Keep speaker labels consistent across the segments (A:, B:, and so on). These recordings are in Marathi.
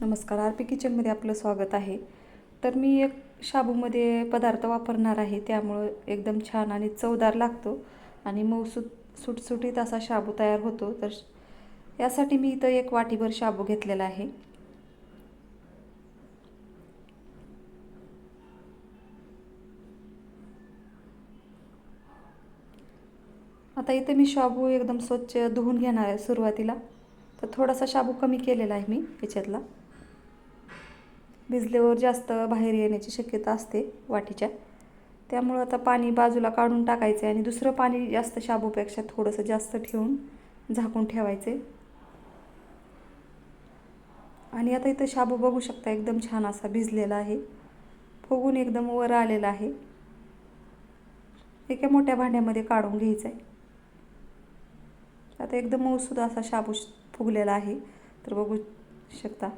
A: नमस्कार आर पी किचनमध्ये आपलं स्वागत आहे. तर मी एक शाबूमध्ये पदार्थ वापरणार आहे त्यामुळं एकदम छान आणि चवदार लागतो आणि मऊसूत सुटसुटीत असा शाबू तयार होतो. तर यासाठी मी इथं एक वाटीभर शाबू घेतलेला आहे. आता इथे मी शाबू एकदम स्वच्छ धुवून घेणार आहे सुरुवातीला. तर थोडासा शाबू कमी केलेला आहे मी याच्यातला. भिजल्यावर जास्त बाहेर येण्याची शक्यता असते वाटीच्या. त्यामुळं आता पाणी बाजूला काढून टाकायचं आहे आणि दुसरं पाणी जास्त शाबूपेक्षा थोडंसं जास्त ठेवून झाकून ठेवायचे आणि आता इथं शाबू बघू शकता एकदम छान असा भिजलेला आहे. फुगून एकदम वर आलेला आहे. एका मोठ्या भांड्यामध्ये काढून घ्यायचं आहे आता एकदम मऊसूद असा शाबू फुगलेला आहे. तर बघू शकता.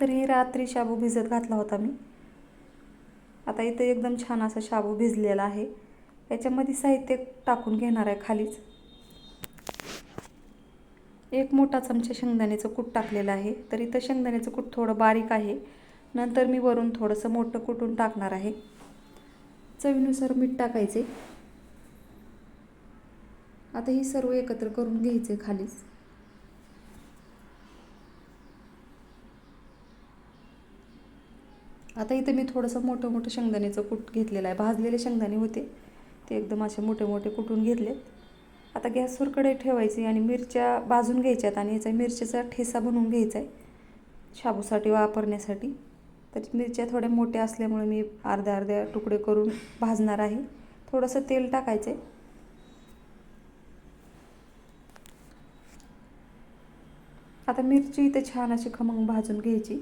A: तरी रात्री शाबू भिजत घातला होता मी. आता इथं एकदम छान असा शाबू भिजलेला आहे. याच्यामध्ये साहित्य टाकून घेणार आहे खालीच. एक मोठा चमचा शेंगदाण्याचं कूट टाकलेलं आहे. तर इथं शेंगदाण्याचं कूट थोडं बारीक आहे. नंतर मी वरून थोडंसं मोठं कुटून टाकणार आहे. चवीनुसार मीठ टाकायचे. आता ही सर्व एकत्र करून घ्यायचे खालीच. आता इथं मी थोडंसं मोठं मोठं शेंगदाण्याचं कूट घेतलेलं आहे. भाजलेले शेंगदाणे होते. ते एकदम असे मोठे मोठे कुटून घेतलेत. आता गॅसवर कढई ठेवायची आणि मिरच्या भाजून घ्यायच्यात आणि याचा मिरच्याचा ठेसा बनवून घ्यायचा आहे शाबूसाठी वापरण्यासाठी. तर मिरच्या थोड्या मोठ्या असल्यामुळे मी अर्ध्या अर्ध्या तुकडे करून भाजणार आहे. थोडंसं तेल टाकायचं आहे आता मिरची इथे छान अशी खमंग भाजून घ्यायची.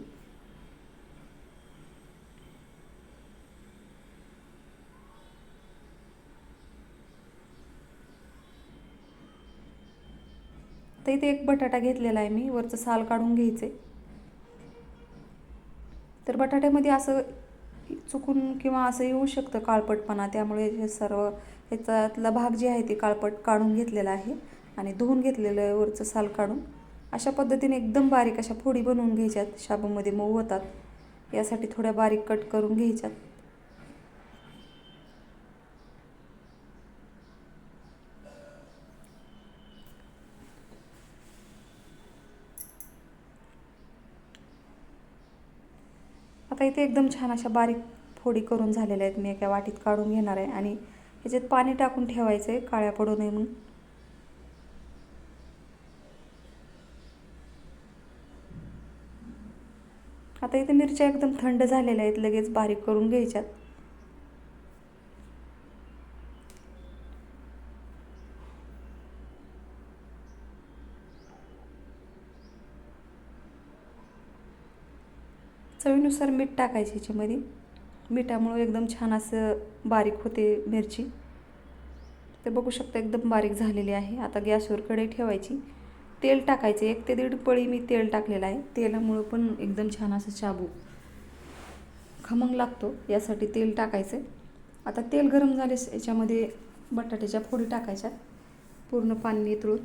A: तर इथे एक बटाटा घेतलेला आहे मी वरचं साल काढून घ्यायचे. तर बटाट्यामध्ये असं चुकून किंवा असं येऊ शकतं काळपटपणा त्यामुळे हे सर्व ह्याच्यातला भाग जे आहे ते काळपट काढून घेतलेला आहे आणि धुवून घेतलेलं आहे वरचं साल काढून. अशा पद्धतीने एकदम बारीक अशा फोडी बनवून घ्यायच्यात शाबूमध्ये मऊ होतात. यासाठी थोड्या बारीक कट करून घ्यायच्यात. आता इथे एकदम छान अशा बारीक फोडी करून झालेल्या आहेत. मी एका वाटीत काढून घेणार आहे आणि ह्याच्यात पाणी टाकून ठेवायचं आहे काळ्या पडू नये म्हणून. आता इथे मिरच्या एकदम थंड झालेल्या आहेत लगेच बारीक करून घ्यायच्यात. चवीनुसार मीठ टाकायचे याच्यामध्ये. मिठामुळं एकदम छान असं बारीक होते मिरची. तर बघू शकता एकदम बारीक झालेली आहे. आता गॅसवर कढई ठेवायची. तेल टाकायचे. एक ते दीड पळी मी तेल टाकलेलं आहे. तेलामुळं पण एकदम छान असं शाबू खमंग लागतो. यासाठी तेल टाकायचं. आता तेल गरम झाले याच्यामध्ये बटाट्याच्या फोडी टाकायच्या. पूर्ण पाणी नितळून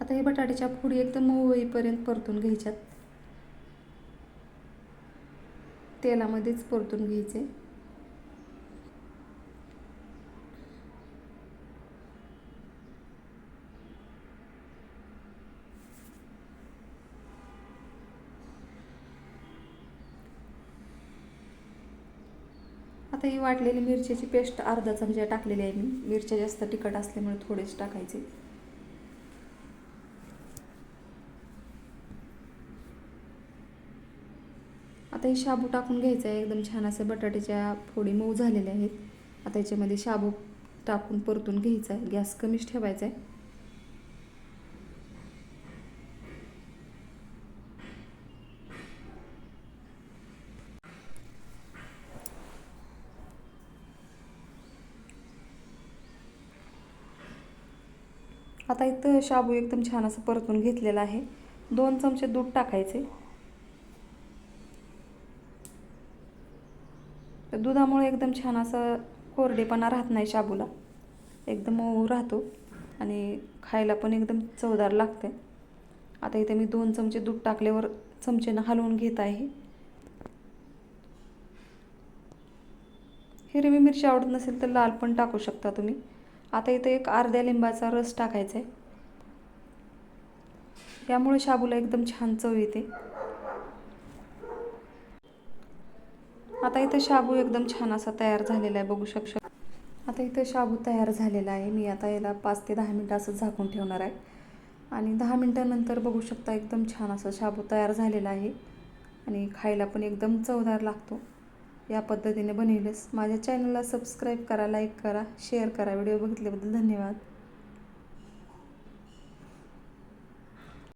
A: आता हे बटाट्याच्या फोडी एकदम मऊ होईपर्यंत परतून घ्यायच्यात. तेलामध्येच परतून घ्यायचे. आता ही वाटलेली मिरच्याची पेस्ट अर्धा चमचा टाकलेली आहे मी. मिरच्या जास्त तिखट असल्यामुळे थोडेच टाकायचे. आता हे शाबू टाकून घ्यायचं आहे. एकदम छान असे बटाट्याच्या फोडी मऊ झालेल्या आहेत. आता याच्यामध्ये शाबू टाकून परतून घ्यायचा आहे. गॅस कमीच ठेवायचा आहे. आता इथं शाबू एकदम छान असं परतून घेतलेला आहे. दोन चमचे दूध टाकायचे. तर दुधामुळे एकदम छान असं कोरडेपणा राहत नाही शाबूला. एकदम मऊ राहतो आणि खायला पण एकदम चवदार लागते. आता इथे मी दोन चमचे दूध टाकल्यावर चमचेनं हलवून घेत आहे. हिरवी मिरची आवडत नसेल तर लाल पण टाकू शकता तुम्ही. आता इथे एक अर्ध्या लिंबाचा रस टाकायचा आहे यामुळे शाबूला एकदम छान चव येते. आता इथं शाबू एकदम छान असा तयार झालेला आहे बघू शकता. आता इथं शाबू तयार झालेला आहे. मी आता याला पाच ते दहा मिनटं असं झाकून ठेवणार आहे. आणि दहा मिनटानंतर बघू शकता एकदम छान असा शाबू तयार झालेला आहे. आणि खायला पण एकदम चवदार लागतो. या पद्धतीने बनविलेस. माझ्या चॅनलला सबस्क्राईब करा लाईक करा शेअर करा. व्हिडिओ बघितल्याबद्दल धन्यवाद.